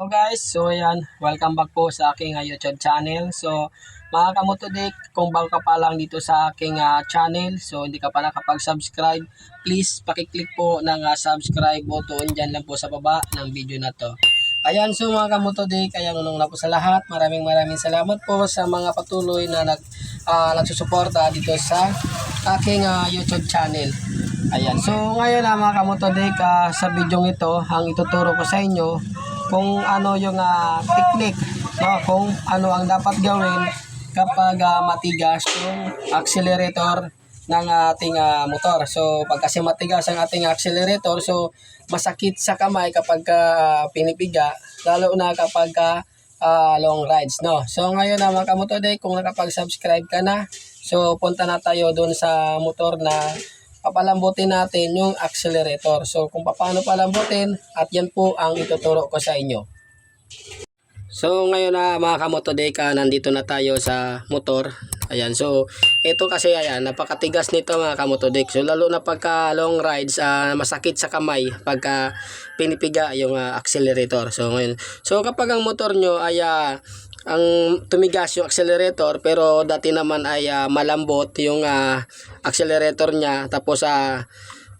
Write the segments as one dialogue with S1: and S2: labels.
S1: So guys, so ayan, welcome back po sa aking uh, YouTube channel. So mga kamotodik, kung bago ka pa lang dito sa aking uh, channel, so hindi ka pa nakapag-subscribe, please pakiclick po ng uh, subscribe button dyan lang po sa baba ng video na to. Ayan, so mga kamotodik, ayan unong na po sa lahat. Maraming maraming salamat po sa mga patuloy na nag, uh, nagsusuporta dito sa aking uh, YouTube channel. Ayan, so ngayon na mga kamotodik, uh, sa video ito, ang ituturo ko sa inyo kung ano yung ah, technique, no? kung ano ang dapat gawin kapag ah, matigas yung accelerator ng ating ah, motor. So, pag kasi matigas ang ating accelerator, so masakit sa kamay kapag ah, pinipiga, lalo na kapag ah, long rides, no? So, ngayon na mga kamotoday, kung nakapag-subscribe ka na, so punta na tayo doon sa motor na papalambutin natin yung accelerator. So, kung paano palambutin, at yan po ang ituturo ko sa inyo. So, ngayon na mga kamotodeka, nandito na tayo sa motor. Ayan, so, ito kasi, ayan, napakatigas nito mga kamotodek. So, lalo na pagka long rides, ah, masakit sa kamay pagka pinipiga yung ah, accelerator. So, ngayon, so kapag ang motor nyo ay ah, ang tumigas yung accelerator pero dati naman ay ah, malambot yung ah, accelerator niya. Tapos ah,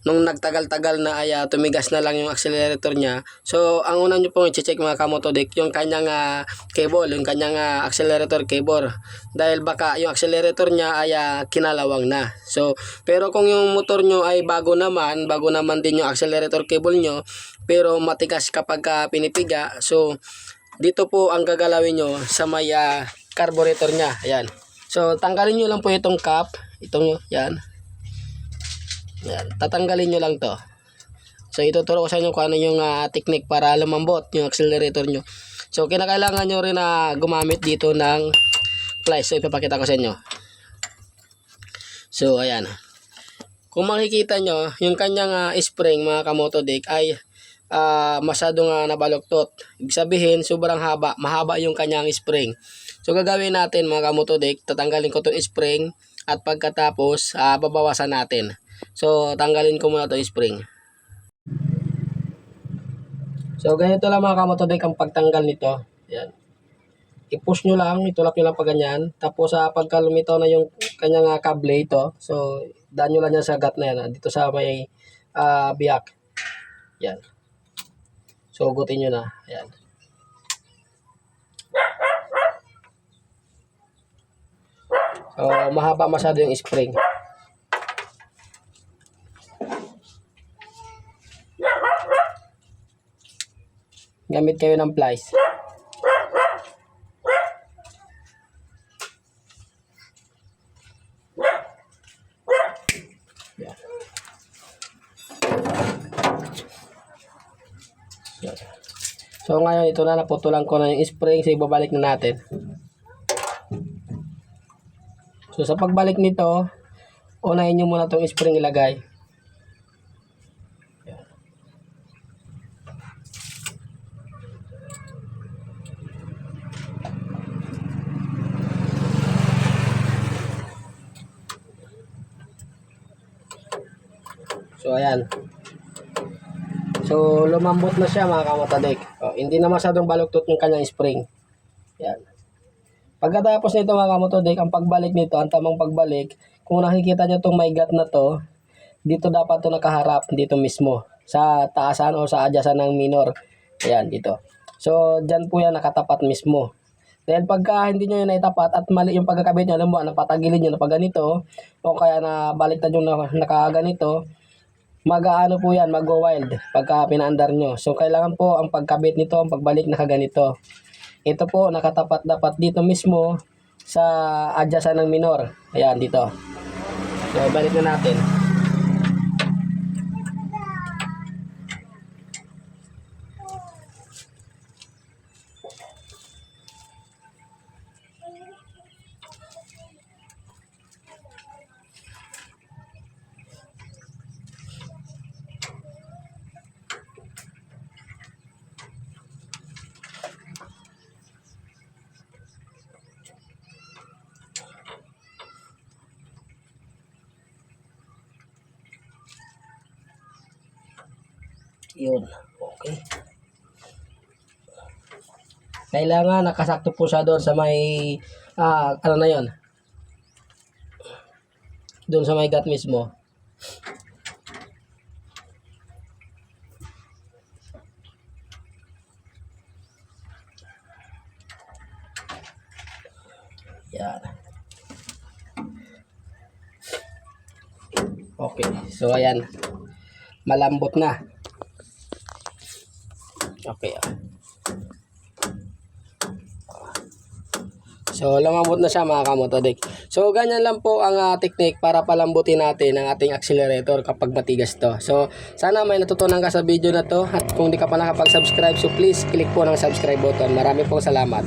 S1: nung nagtagal-tagal na ay ah, tumigas na lang yung accelerator niya. So ang una nyo pong i-check mga kamotodek yung kanyang ah, cable yung kanyang ah, accelerator cable. Dahil baka yung accelerator niya ay ah, kinalawang na. So pero kung yung motor nyo ay bago naman bago naman din yung accelerator cable nyo pero matigas kapag ah, pinipiga so dito po ang gagalawin nyo sa may ah, carburetor nya. Ayan. So, tanggalin nyo lang po itong cap. Itong, yan. Yan. Tatanggalin nyo lang to. So, ituturo ko sa inyo kung ano yung ah, technique para lumambot yung accelerator nyo. So, kinakailangan nyo rin na gumamit dito ng plies. So, ipapakita ko sa inyo. So, ayan. Kung makikita nyo, yung kanyang ah, spring, mga kamoto deck, ay ah masyadong uh, nabaluktot. Ibig sabihin, sobrang haba. Mahaba yung kanyang spring. So, gagawin natin mga kamotodek, tatanggalin ko itong spring at pagkatapos, ah, babawasan natin. So, tanggalin ko muna itong spring. So, ganito lang mga kamotodek ang pagtanggal nito. Yan. I-push nyo lang, itulak nyo lang pa ganyan. Tapos, sa pagka lumitaw na yung kanyang uh, kable ito, so, daan nyo lang yan sa gat na yan, ah, dito sa may ah, biyak. Yan. So, hugutin nyo na. Ayan. So, mahaba masyado yung spring. Gamit kayo ng plies. Yan. Yan. So ngayon ito na naputulan ko na yung spring so ibabalik na natin. So sa pagbalik nito, unahin nyo muna itong spring ilagay. So ayan. So, lumambot na siya mga kamatadek. O, hindi na masyadong baluktot yung kanyang spring. Yan. Pagkatapos nito mga kamatadek, ang pagbalik nito, ang tamang pagbalik, kung nakikita nyo itong may gat na to, dito dapat to nakaharap, dito mismo. Sa taasan o sa adyasan ng minor. Ayan, dito. So, dyan po yan nakatapat mismo. Dahil pagka hindi nyo yun naitapat at mali yung pagkakabit nyo, alam mo, napatagilid nyo na pag ganito, o kaya na baliktad yung na, nakaganito, mag-aano po yan, mag-wild pagka pinaandar nyo. So, kailangan po ang pagkabit nito, ang pagbalik nakaganito. Ito po, nakatapat dapat dito mismo sa adyasan ng minor. Ayan, dito. So, balik na natin. Yun. Okay. Kailangan nakasakto po siya doon sa may, ah, ano na yon Doon sa may gat mismo. Yan. Okay. So, ayan. Malambot na. Okay. ah. So, lumambot na siya mga kamotodik. So, ganyan lang po ang ah, technique para palambutin natin ang ating accelerator kapag matigas to. So, sana may natutunan ka sa video na to. At kung di ka pa nakapag-subscribe, so please click po ng subscribe button. Marami pong salamat.